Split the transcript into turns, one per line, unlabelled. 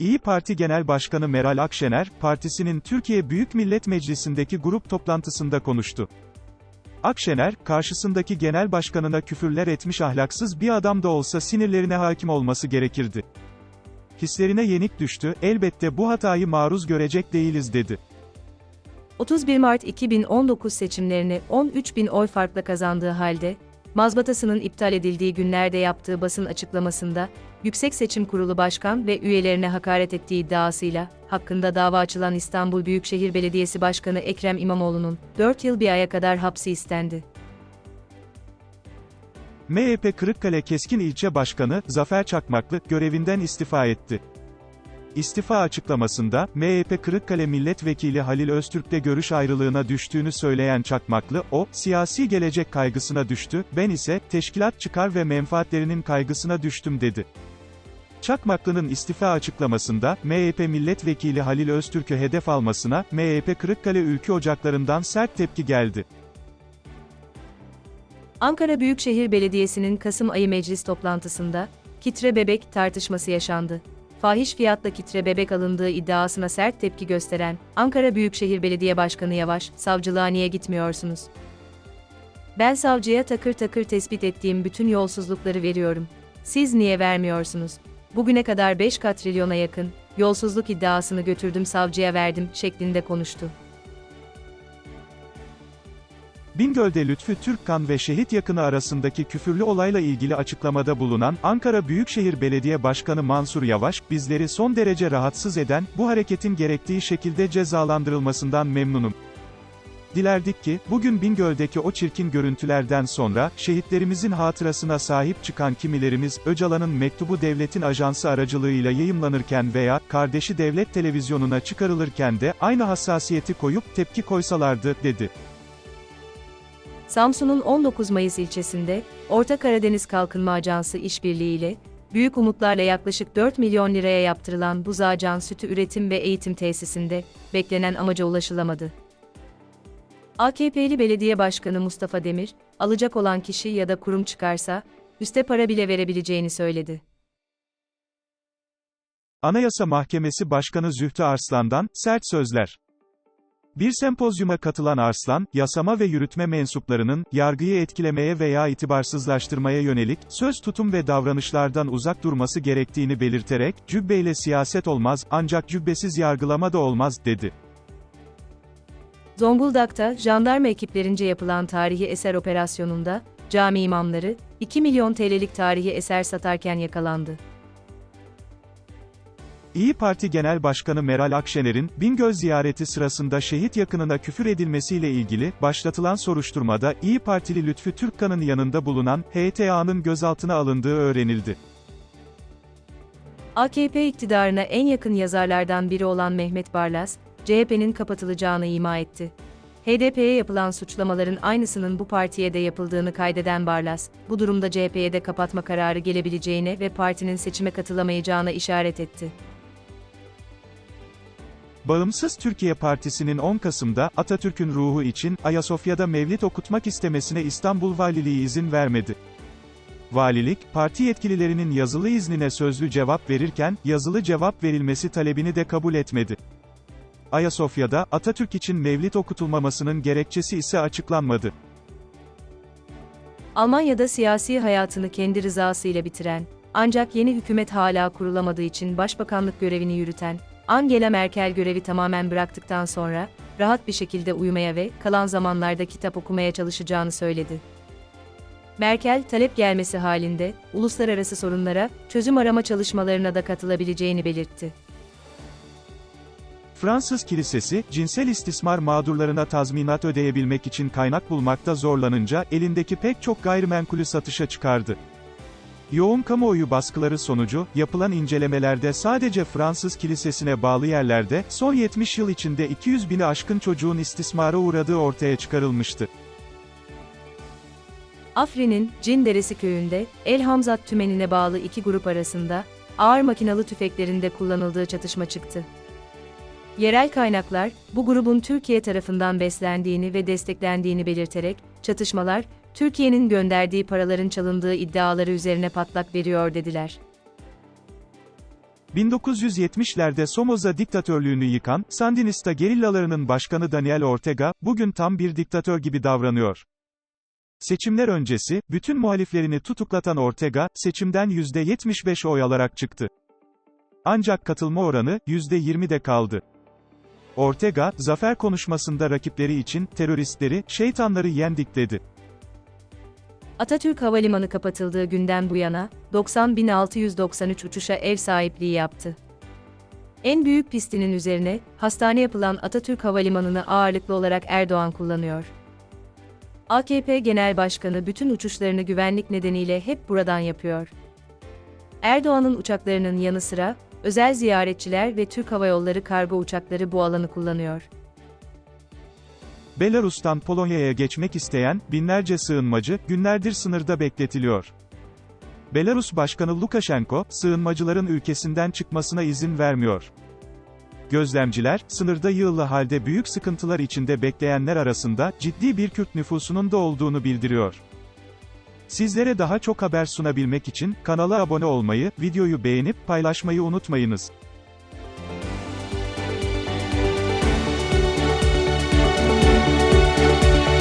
İyi Parti Genel Başkanı Meral Akşener, partisinin Türkiye Büyük Millet Meclisi'ndeki grup toplantısında konuştu. Akşener, karşısındaki genel başkanına küfürler etmiş ahlaksız bir adam da olsa sinirlerine hakim olması gerekirdi. Hislerine yenik düştü, elbette bu hatayı maruz görecek değiliz dedi.
31 Mart 2019 seçimlerini 13 bin oy farkla kazandığı halde, mazbatasının iptal edildiği günlerde yaptığı basın açıklamasında, Yüksek Seçim Kurulu Başkan ve üyelerine hakaret ettiği iddiasıyla, hakkında dava açılan İstanbul Büyükşehir Belediyesi Başkanı Ekrem İmamoğlu'nun 4 yıl bir aya kadar hapsi istendi.
MHP Kırıkkale Keskin İlçe Başkanı, Zafer Çakmaklı, görevinden istifa etti. İstifa açıklamasında, MHP Kırıkkale Milletvekili Halil Öztürk'te görüş ayrılığına düştüğünü söyleyen Çakmaklı, o, siyasi gelecek kaygısına düştü, ben ise, teşkilat çıkar ve menfaatlerinin kaygısına düştüm dedi. Çakmaklı'nın istifa açıklamasında, MHP Milletvekili Halil Öztürk'ü hedef almasına, MHP Kırıkkale Ülkü Ocaklarından sert tepki geldi.
Ankara Büyükşehir Belediyesi'nin Kasım ayı meclis toplantısında, kitre bebek tartışması yaşandı. Fahiş fiyatla kitre bebek alındığı iddiasına sert tepki gösteren Ankara Büyükşehir Belediye Başkanı Yavaş, savcılığa niye gitmiyorsunuz? Ben savcıya takır takır tespit ettiğim bütün yolsuzlukları veriyorum. Siz niye vermiyorsunuz? Bugüne kadar 5 katrilyona yakın yolsuzluk iddiasını götürdüm savcıya verdim şeklinde konuştu.
Bingöl'de Lütfü Türkkan ve şehit yakını arasındaki küfürlü olayla ilgili açıklamada bulunan Ankara Büyükşehir Belediye Başkanı Mansur Yavaş, bizleri son derece rahatsız eden bu hareketin gerektiği şekilde cezalandırılmasından memnunum. Dilerdik ki, bugün Bingöl'deki o çirkin görüntülerden sonra, şehitlerimizin hatırasına sahip çıkan kimilerimiz, Öcalan'ın mektubu devletin ajansı aracılığıyla yayımlanırken veya, kardeşi devlet televizyonuna çıkarılırken de, aynı hassasiyeti koyup, tepki koysalardı, dedi.
Samsun'un 19 Mayıs ilçesinde, Orta Karadeniz Kalkınma Ajansı işbirliğiyle, büyük umutlarla yaklaşık 4 milyon liraya yaptırılan Buzağcan Sütü Üretim ve Eğitim Tesisinde, beklenen amaca ulaşılamadı. AKP'li Belediye Başkanı Mustafa Demir, alacak olan kişi ya da kurum çıkarsa, üste para bile verebileceğini söyledi.
Anayasa Mahkemesi Başkanı Zühtü Arslan'dan, sert sözler. Bir sempozyuma katılan Arslan, yasama ve yürütme mensuplarının, yargıyı etkilemeye veya itibarsızlaştırmaya yönelik, söz tutum ve davranışlardan uzak durması gerektiğini belirterek, cübbeyle siyaset olmaz, ancak cübbesiz yargılama da olmaz, dedi.
Zonguldak'ta, jandarma ekiplerince yapılan tarihi eser operasyonunda, cami imamları, 2 milyon TL'lik tarihi eser satarken yakalandı.
İyi Parti Genel Başkanı Meral Akşener'in, Bingöl ziyareti sırasında şehit yakınına küfür edilmesiyle ilgili, başlatılan soruşturmada, İyi Partili Lütfü Türkkan'ın yanında bulunan, HTA'nın gözaltına alındığı öğrenildi.
AKP iktidarına en yakın yazarlardan biri olan Mehmet Barlas, CHP'nin kapatılacağını ima etti. HDP'ye yapılan suçlamaların aynısının bu partiye de yapıldığını kaydeden Barlas, bu durumda CHP'ye de kapatma kararı gelebileceğine ve partinin seçime katılamayacağına işaret etti.
Bağımsız Türkiye Partisi'nin 10 Kasım'da, Atatürk'ün ruhu için, Ayasofya'da mevlid okutmak istemesine İstanbul Valiliği izin vermedi. Valilik, parti yetkililerinin yazılı iznine sözlü cevap verirken, yazılı cevap verilmesi talebini de kabul etmedi. Ayasofya'da, Atatürk için mevlid okutulmamasının gerekçesi ise açıklanmadı.
Almanya'da siyasi hayatını kendi rızasıyla bitiren, ancak yeni hükümet hala kurulamadığı için başbakanlık görevini yürüten, Angela Merkel görevi tamamen bıraktıktan sonra, rahat bir şekilde uyumaya ve kalan zamanlarda kitap okumaya çalışacağını söyledi. Merkel, talep gelmesi halinde, uluslararası sorunlara, çözüm arama çalışmalarına da katılabileceğini belirtti.
Fransız Kilisesi, cinsel istismar mağdurlarına tazminat ödeyebilmek için kaynak bulmakta zorlanınca, elindeki pek çok gayrimenkulü satışa çıkardı. Yoğun kamuoyu baskıları sonucu, yapılan incelemelerde sadece Fransız Kilisesi'ne bağlı yerlerde, son 70 yıl içinde 200 bini aşkın çocuğun istismara uğradığı ortaya çıkarılmıştı.
Afrin'in Cinderesi köyünde, El Hamzat tümenine bağlı iki grup arasında, ağır makinalı tüfeklerinde kullanıldığı çatışma çıktı. Yerel kaynaklar, bu grubun Türkiye tarafından beslendiğini ve desteklendiğini belirterek, çatışmalar, Türkiye'nin gönderdiği paraların çalındığı iddiaları üzerine patlak veriyor dediler.
1970'lerde Somoza diktatörlüğünü yıkan, Sandinista gerillalarının başkanı Daniel Ortega, bugün tam bir diktatör gibi davranıyor. Seçimler öncesi, bütün muhaliflerini tutuklatan Ortega, seçimden %75 oy alarak çıktı. Ancak katılma oranı, %20'de kaldı. Ortega, zafer konuşmasında rakipleri için, teröristleri, şeytanları yendik dedi.
Atatürk Havalimanı kapatıldığı günden bu yana, 90.693 uçuşa ev sahipliği yaptı. En büyük pistinin üzerine, hastane yapılan Atatürk Havalimanı'nı ağırlıklı olarak Erdoğan kullanıyor. AKP Genel Başkanı bütün uçuşlarını güvenlik nedeniyle hep buradan yapıyor. Erdoğan'ın uçaklarının yanı sıra, özel ziyaretçiler ve Türk Hava Yolları kargo uçakları bu alanı kullanıyor.
Belarus'tan Polonya'ya geçmek isteyen, binlerce sığınmacı, günlerdir sınırda bekletiliyor. Belarus Başkanı Lukashenko, sığınmacıların ülkesinden çıkmasına izin vermiyor. Gözlemciler, sınırda yığılı halde büyük sıkıntılar içinde bekleyenler arasında, ciddi bir Kürt nüfusunun da olduğunu bildiriyor. Sizlere daha çok haber sunabilmek için, kanala abone olmayı, videoyu beğenip, paylaşmayı unutmayınız.